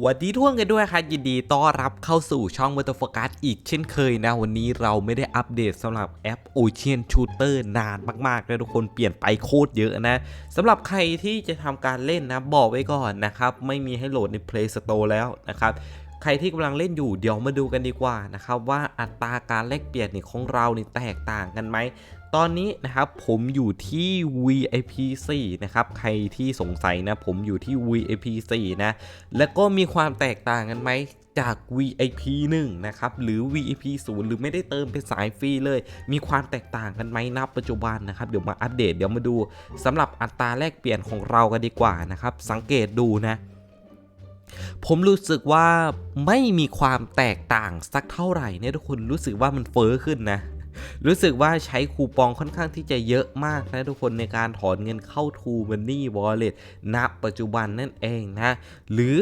หวัสดีท่วงกันด้วยครับยินดีต้อนรับเข้าสู่ช่อง m o t o f o c u s อีกเช่นเคยนะ วันนี้เราไม่ได้อัปเดตสำหรับแอป Ocean Shooter นานมากๆเลยทุกคนเปลี่ยนไปโคตรเยอะนะสำหรับใครที่จะทำการเล่นนะ บอกไว้ก่อนนะครับ ไม่มีให้โหลดใน Play Store แล้วนะครับใครที่กำลังเล่นอยู่เดี๋ยวมาดูกันดีกว่านะครับว่าอัตราการแลกเปลี่ยนนี่ของเรานี่แตกต่างกันไหม ตอนนี้นะครับผมอยู่ที่ VIP 4นะครับใครที่สงสัยนะผมอยู่ที่ VIP 4นะแล้วก็มีความแตกต่างกันไหมจาก VIP 1นะครับหรือ VIP 0 หรือไม่ได้เติมเป็นสายฟรีเลย มีความแตกต่างกันไหมนับปัจจุบันนะครับเดี๋ยวมาอัปเดตเดี๋ยวมาดูสำหรับอัตราแลกเปลี่ยนของเรากันดีกว่านะครับสังเกตดูนะผมรู้สึกว่าไม่มีความแตกต่างสักเท่าไหร่เนี่ยทุกคนรู้สึกว่ามันเฟ้อขึ้นนะ รู้สึกว่าใช้คูปองค่อนข้างที่จะเยอะมากนะทุกคนในการถอนเงินเข้า True Money Wallet ณปัจจุบันนั่นเองนะ หรือ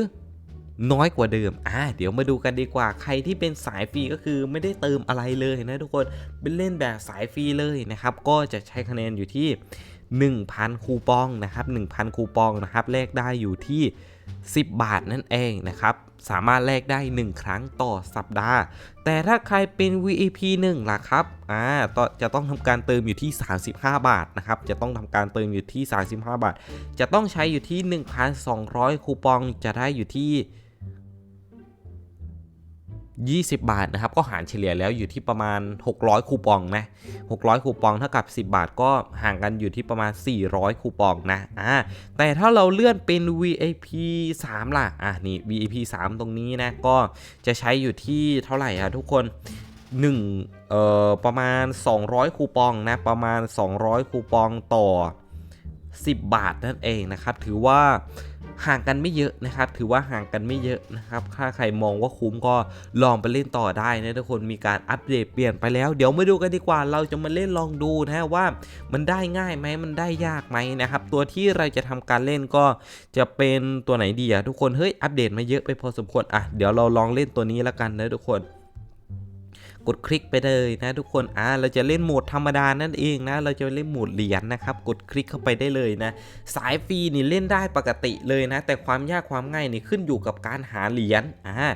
น้อยกว่าเดิม อ่า เดี๋ยวมาดูกันดีกว่า ใครที่เป็นสายฟรีก็คือไม่ได้เติมอะไรเลยนะทุกคน เป็นเล่นแบบสายฟรีเลยนะครับ ก็จะใช้คะแนนอยู่ที่ 1,000 คูปองนะครับ 1,000 คูปองนะครับ แลกได้อยู่ที่ 10 บาทนั่นเองนะครับ สามารถแลกได้ 1 ครั้งต่อสัปดาห์ แต่ถ้าใครเป็น VIP 1ล่ะครับ อ่าจะต้องทำการเติมอยู่ที่ 35 บาทนะครับ จะต้องทำการเติมอยู่ที่ 35 บาท จะต้องใช้อยู่ที่ 1,200 คูปอง จะได้อยู่ที่ 20 บาทนะครับ ก็หารเฉลี่ยแล้วอยู่ที่ประมาณ 600 คูปองนะ 600 คูปองเท่ากับ 10 บาทก็ห่างกันอยู่ที่ประมาณ 400 คูปองนะ อ่า แต่ถ้าเราเลื่อนเป็น VIP 3 ล่ะ อะนี่ VIP 3 ตรงนี้นะ ก็จะใช้อยู่ที่เท่าไหร่อะทุกคน1เอ่อประมาณ 200 คูปองนะ ประมาณ 200 คูปองต่อ 10 บาทนั่นเองนะครับถือว่าห่างกันไม่เยอะนะครับ ถือว่าห่างกันไม่เยอะนะครับ ถ้าใครมองว่าคุ้มก็ลองไปเล่นต่อได้นะทุกคน มีการอัปเดตเปลี่ยนไปแล้ว เดี๋ยวมาดูกันดีกว่า เราจะมาเล่นลองดูนะว่ามันได้ง่ายไหมมันได้ยากไหมนะครับ ตัวที่เราจะทำการเล่นก็จะเป็นตัวไหนดีอะทุกคน เฮ้ย อัปเดตมาเยอะไปพอสมควร อะ เดี๋ยวเราลองเล่นตัวนี้แล้วกันนะทุกคน กดคลิกไปเลยนะทุกคน อ่า เราจะเล่นโหมดธรรมดานั่นเองนะ เราจะเล่นโหมดเหรียญนะครับ กดคลิกเข้าไปได้เลยนะ สายฟรีนี่เล่นได้ปกติเลยนะ แต่ความยากความง่ายนี่ขึ้นอยู่กับการหาเหรียญ อ่า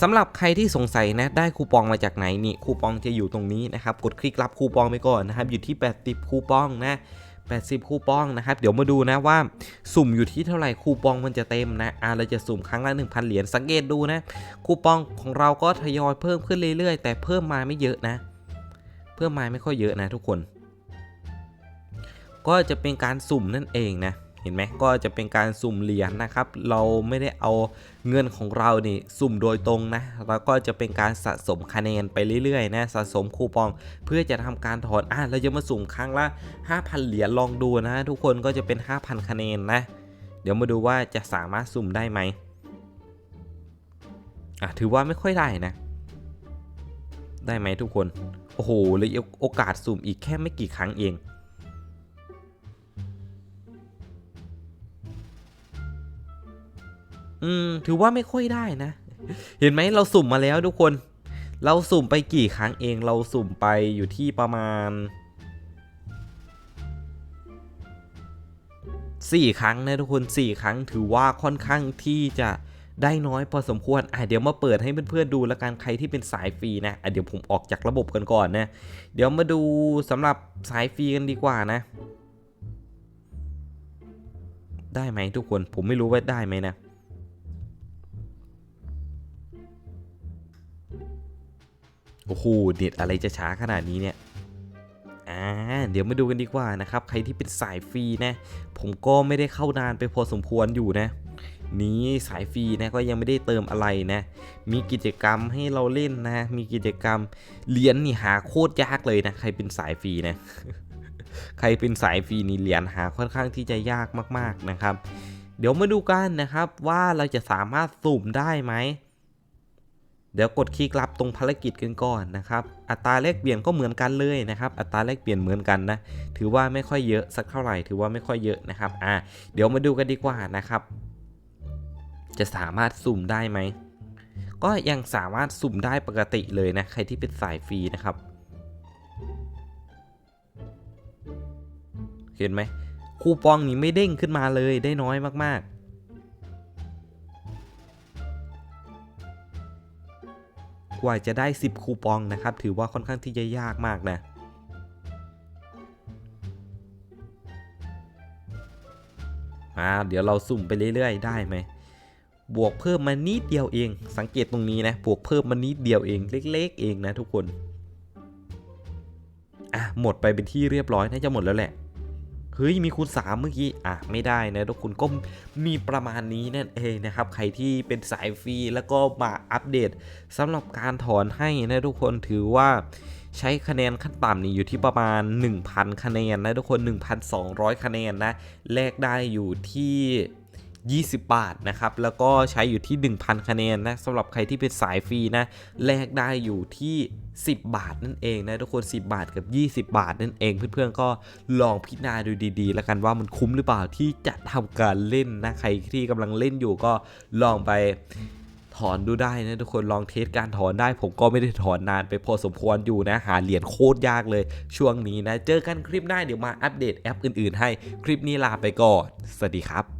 สำหรับใครที่สงสัยนะได้คูปองมาจากไหนนี่คูปองจะอยู่ตรงนี้นะครับ กดคลิกรับคูปองไปก่อนนะครับ อยู่ที่ 80 คูปองนะ 80 คูปองนะครับ เดี๋ยวมาดูนะว่าสุ่มอยู่ที่เท่าไหร่คูปองมันจะเต็มนะอ่าเราจะสุ่มครั้งละ 1,000 เหรียญสังเกตดูนะ คูปองของเราก็ทยอยเพิ่มขึ้นเรื่อยๆ แต่เพิ่มมาไม่เยอะนะ เพิ่มมาไม่ค่อยเยอะนะทุกคน ก็จะเป็นการสุ่มนั่นเองนะ เห็นไหมก็จะเป็นการสุ่มเหรียญนะครับ เราไม่ได้เอาเงินของเรานี่สุ่มโดยตรงนะเราก็จะเป็นการสะสมคะแนนไปเรื่อยๆนะสะสมคูปอง เพื่อจะทำการถอนอะเราจะมาสุ่มครั้งละ 5,000 เหรียญลองดูนะทุกคนก็จะเป็น 5,000 คะแนนนะ เดี๋ยวมาดูว่าจะสามารถสุ่มได้ไหมอะถือว่าไม่ค่อยได้นะ ได้ไหมทุกคนโอ้โหเลยโอกาสสุ่มอีกแค่ไม่กี่ครั้งเอง อืม ถือว่าไม่ค่อยได้นะ เห็นไหมเราสุ่มมาแล้วทุกคน เราสุ่มไปกี่ครั้งเอง เราสุ่มไปอยู่ที่ประมาณ4ครั้งนะทุกคน4ครั้งถือว่าค่อนข้างที่จะได้น้อยพอสมควร อะเดี๋ยวมาเปิดให้เพื่อนๆดูล้วกันใครที่เป็นสายฟรีนะ อะเดี๋ยวผมออกจากระบบกันก่อนนะ เดี๋ยวมาดูสำหรับสายฟรีกันดีกว่านะ ได้ไหมทุกคนผมไม่รู้ว่าได้ไหมนะ โอ้โหเน็ตอะไรจะช้าขนาดนี้เนี่ยอ่าเดี๋ยวมาดูกันดีกว่านะครับ ใครที่เป็นสายฟรีนะ ผมก็ไม่ได้เข้านานไปพอสมควรอยู่นะ นี้สายฟรีนะก็ยังไม่ได้เติมอะไรนะ มีกิจกรรมให้เราเล่นนะ มีกิจกรรมเหรียญนี่หาโคตรยากเลยนะ ใครเป็นสายฟรีนะ ใครเป็นสายฟรีนี่เหรียญหาค่อนข้างที่จะยากมาก ๆนะครับ เดี๋ยวมาดูกันนะครับว่าเราจะสามารถสุ่มได้ไหม เดี๋ยวกดคลิกรับตรงภารกิจกันก่อนนะครับ อัตราแลกเปลี่ยนก็เหมือนกันเลยนะครับ อัตราแลกเปลี่ยนเหมือนกันนะ ถือว่าไม่ค่อยเยอะสักเท่าไหร่ ถือว่าไม่ค่อยเยอะนะครับ อ่า เดี๋ยวมาดูกันดีกว่านะครับ จะสามารถสุ่มได้ไหม ก็ยังสามารถสุ่มได้ปกติเลยนะ ใครที่เป็นสายฟรีนะครับ เห็นไหม คูปองนี้ไม่เด้งขึ้นมาเลย ได้น้อยมาก กว่าจะได้ 10 คูปองนะครับ ถือว่าค่อนข้างที่จะยากมากนะอ่าเดี๋ยวเราสุ่มไปเรื่อยๆ ได้ไหม บวกเพิ่มมานิดเดียวเอง สังเกตตรงนี้นะ บวกเพิ่มมานิดเดียวเอง เล็ก ๆ เองนะทุกคน อะ หมดไปเป็นที่เรียบร้อย น่าจะหมดแล้วแหละ ฮ้ยมีคูณ 3 เมื่อกี้ อะ ไม่ได้นะทุกคนก็มีประมาณนี้นั่นเองนะครับ ใครที่เป็นสายฟรีแล้วก็มาอัปเดตสำหรับการถอนให้นะทุกคนถือว่าใช้คะแนนขั้นต่ำนี่อยู่ที่ประมาณ 1,000 คะแนนนะทุกคน 1,200 คะแนนนะแลกได้อยู่ที่ 20 บาทนะครับ แล้วก็ใช้อยู่ที่ 1,000 คะแนนนะสำหรับใครที่เป็นสายฟรีนะแลกได้อยู่ที่ 10 บาทนั่นเองนะทุกคน 10 บาทกับ 20 บาทนั่นเองเพื่อนๆก็ลองพิจารณาดูดีๆ แล้วกันว่ามันคุ้มหรือเปล่าที่จะทำการเล่นนะใครที่กำลังเล่นอยู่ก็ลองไปถอนดูได้นะทุกคนลองเทสการถอนได้ ผมก็ไม่ได้ถอนนานไปพอสมควรอยู่นะ หาเหรียญโคตรยากเลยช่วงนี้นะ เจอกันคลิปหน้าเดี๋ยวมาอัปเดตแอปอื่นๆ ให้คลิปนี้ลาไปก่อน สวัสดีครับ